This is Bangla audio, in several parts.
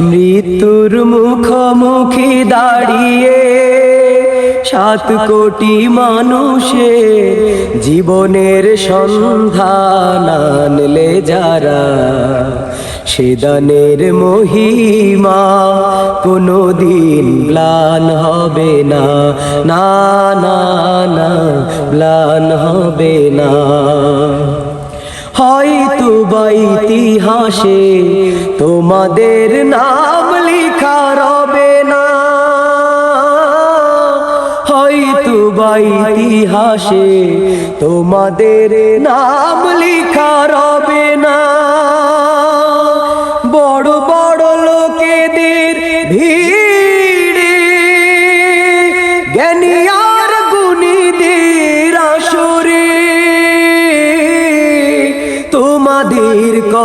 মৃত্যুর মুখোমুখি দাঁড়িয়ে সাত কোটি মানুষে জীবনের সন্ধান আনলে যারা সেদানের মহিমা কোনো দিন ম্লান হবে না। না না না, ম্লান হবে না। হয়তো বা ইতিহাসে তোমাদের নাম লিখা রবে না। হয়তো বা ইতিহাসে তোমাদের নাম লিখা রবে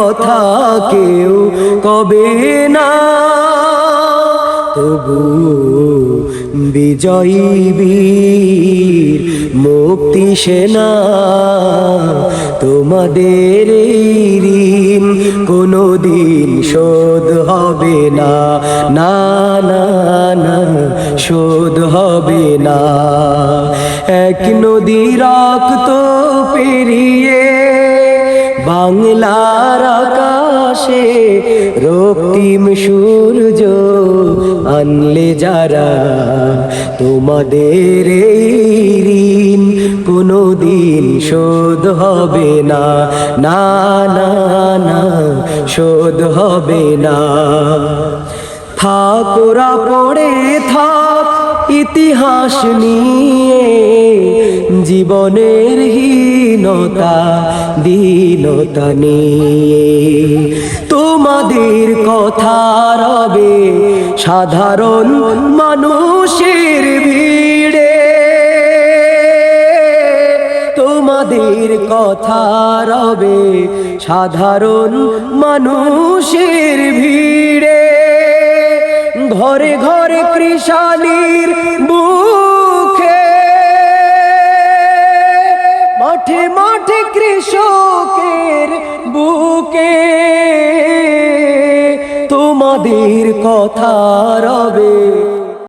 কথা কেউ কবে না। তবু বিজয়ী বীর, মুক্তি সেনা, তোমাদের ঋণ কোনোদিন শোধ হবে না। না না না, শোধ হবে না। এক নদী রক্ত পেরিয়ে বাংলার আকাশে রক্তিম সূর্য আনলে যারা তোমাদের ঋণ কোনোদিন শোধ হবে না। না না না, শোধ হবে না। থাকোরা পড়ে থাক ইতিহাস নিয়ে জীবনের হীনতা, দীনতা নিয়ে। তোমাদের কথা রবে সাধারণ মানুষের ভিড়ে। তোমাদের কথা রবে সাধারণ মানুষের ভিড়ে। ঘরে ঘরে কৃষানির বুকে মাঠে মাঠে কৃষকের বুকে। তোমাদের কথা রবে।